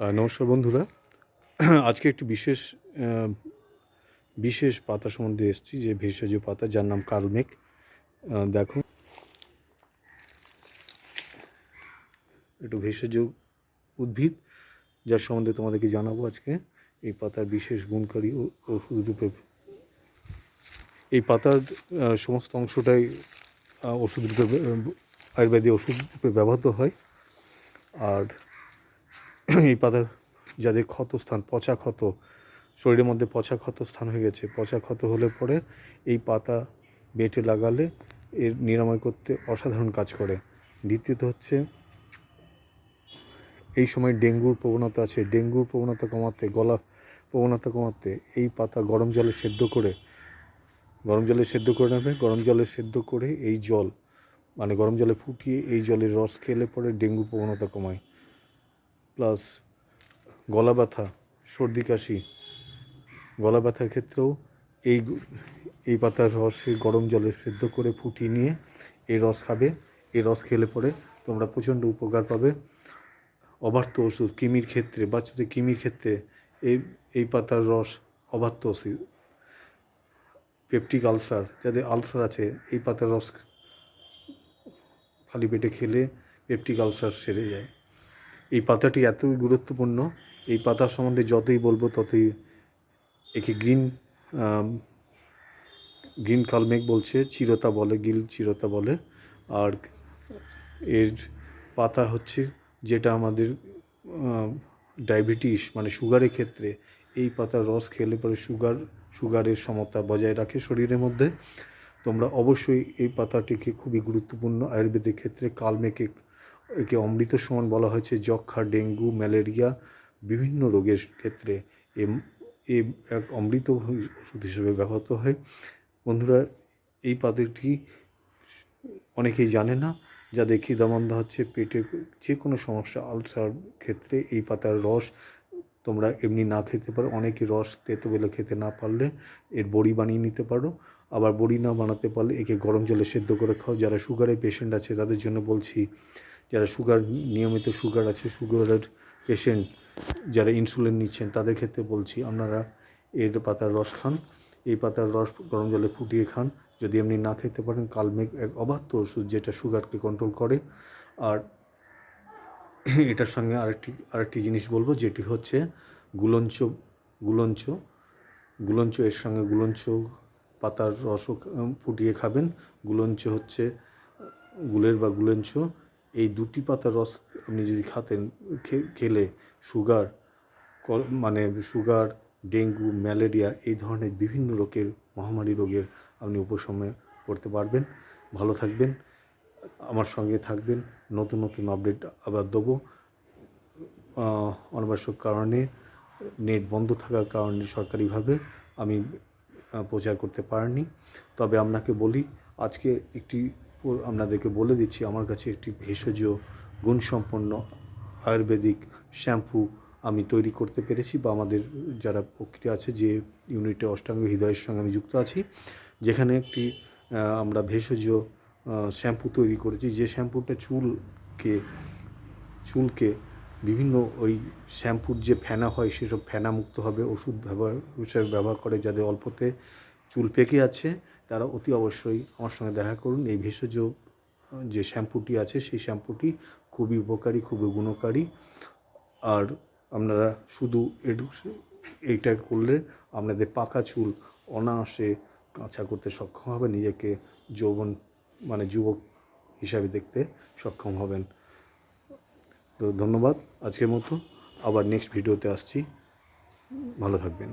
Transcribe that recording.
নমস্কার বন্ধুরা। আজকে একটি বিশেষ বিশেষ পাতা সম্বন্ধে এসেছি যে ভেষজ পাতা যার নাম কালমেঘ। আহ, দেখো। একটু ভেষজ উদ্ভিদ যার সম্বন্ধে তোমাদেরকে জানাব আজকে। এই পাতার বিশেষ গুণকারী ওষুধ রূপে এই পাতার সমস্ত অংশটাই ওষুধ রূপে আয়ুর্বেদিক ওষুধ রূপে ব্যবহৃত হয়। আর এই পাতার যাদের ক্ষত স্থান, পচা ক্ষত, শরীরের মধ্যে পচা ক্ষত স্থান হয়ে গেছে। পচা ক্ষত হলে পরে এই পাতা বেটে লাগালে এর নিরাময় করতে অসাধারণ কাজ করে। দ্বিতীয়ত হচ্ছে, এই সময় ডেঙ্গুর প্রবণতা আছে। ডেঙ্গুর প্রবণতা কমাতে, গলা প্রবণতা কমাতে এই পাতা গরম জলে সেদ্ধ করে, গরম জলে সেদ্ধ করে নেবে। গরম জলে সেদ্ধ করে এই জল মানে গরম জলে ফুটিয়ে এই জলের রস খেলে পরে ডেঙ্গু প্রবণতা কমায়। প্লাস গলা ব্যথা, সর্দি, কাশি। গলা ব্যথার ক্ষেত্রেও এই এই পাতার রসে গরম জলে সেদ্ধ করে ফুটিয়ে নিয়ে এই রস খাবে। এই রস খেলে পরে তোমরা প্রচণ্ড উপকার পাবে। অবার্ত ওষুধ, কিমির ক্ষেত্রে, বাচ্চাদের কিমির ক্ষেত্রে এই এই পাতার রস অবার্ত ওষুধ। পেপটিক আলসার, যাদের আলসার আছে, এই পাতার রস খালি পেটে খেলে পেপটিক আলসার সেরে যায়। এই পাতাটি এতই গুরুত্বপূর্ণ, এই পাতা সম্বন্ধে যতই বলব ততই একে গ্রিন গ্রিন কালমেঘ বলছে, চিরতা বলে, গিল চিরতা বলে। আর এর পাতা হচ্ছে যেটা আমাদের ডায়াবেটিস মানে সুগারের ক্ষেত্রে এই পাতার রস খেলে পরে সুগার, সুগারের সমতা বজায় রাখে শরীরের মধ্যে। তোমরা অবশ্যই এই পাতাটিকে খুবই গুরুত্বপূর্ণ আয়ুর্বেদিক ক্ষেত্রে কালমেঘে একে অমৃত সমান বলা হয়েছে যক্ষা ডেঙ্গু, ম্যালেরিয়া, বিভিন্ন রোগের ক্ষেত্রে। এ এক অমৃত ওষুধ হিসেবে ব্যবহৃত হয়। বন্ধুরা, এই পাতাটি অনেকেই জানে না যাদের খিদামন্দা হচ্ছে পেটের যে কোনো সমস্যা, আলসার ক্ষেত্রে এই পাতার রস তোমরা এমনি না খেতে পারো। অনেকে রস তেতো বেলে খেতে না পারলে এর বড়ি বানিয়ে নিতে পারো। আবার বড়ি না বানাতে পারলে একে গরম জলে সেদ্ধ করে খাও। যারা সুগারের পেশেন্ট আছে, তাদের জন্য বলছি যারা সুগার নিয়মিত সুগার আছে সুগারের পেশেন্ট যারা ইনসুলিন নিচ্ছেন, তাদের ক্ষেত্রে বলছি, আপনারা এর পাতার রস খান। এই পাতার রস গরম জলে ফুটিয়ে খান। যদি এমনি না খেতে পারেন, কালমেঘ এক অবাধ্য ওষুধ যেটা সুগারকে কন্ট্রোল করে। আর এটার সঙ্গে আরেকটি আরেকটি জিনিস বলব, যেটি হচ্ছে গুলঞ্চ গুলঞ্চ গুলঞ্চ এর সঙ্গে গুলঞ্চ পাতার রসও ফুটিয়ে খাবেন। গুলঞ্চ হচ্ছে, গুলের বা গুলঞ্চ এই দুটি পাতার রস আপনি যদি খাতেন খেলে সুগার মানে সুগার, ডেঙ্গু, ম্যালেরিয়া এই ধরনের বিভিন্ন রোগের, মহামারী রোগের আপনি উপশমে করতে পারবেন। ভালো থাকবেন, আমার সঙ্গে থাকবেন। নতুন নতুন আপডেট আবার দেবো। অনাবশ্যক কারণে, নেট বন্ধ থাকার কারণে সরকারিভাবে আমি প্রচার করতে পারিনি। তবে আপনাকে বলি, আজকে একটি আপনাদেরকে বলে দিচ্ছি, আমার কাছে একটি ভেষজ গুণসম্পন্ন আয়ুর্বেদিক শ্যাম্পু আমি তৈরি করতে পেরেছি বা আমাদের যারা প্রক্রিয়া আছে যে ইউনিটে অষ্টাঙ্গ হৃদয়ের সঙ্গে আমি যুক্ত আছি, যেখানে একটি আমরা ভেষজ শ্যাম্পু তৈরি করেছি। যে শ্যাম্পুটা চুলকে চুলকে বিভিন্ন ওই শ্যাম্পুর যে ফেনা হয় সেসব ফেনা মুক্ত হবে, ওষুধ ব্যবহার হিসেবে ব্যবহার করে যাদের অল্পতে চুল পেকে আছে তারা অতি অবশ্যই আমার সঙ্গে দেখা করুন। এই ভেষজ যে শ্যাম্পুটি আছে, সেই শ্যাম্পুটি খুবই উপকারী, খুবই গুণকারী। আর আপনারা শুধু এইটা করলে আপনাদের পাকা চুল অনায়াসে কাঁচা করতে সক্ষম হবে নিজেকে যৌবন মানে যুবক হিসাবে দেখতে সক্ষম হবেন। তো ধন্যবাদ আজকের মতো। আবার নেক্সট ভিডিওতে আসছি। ভালো থাকবেন।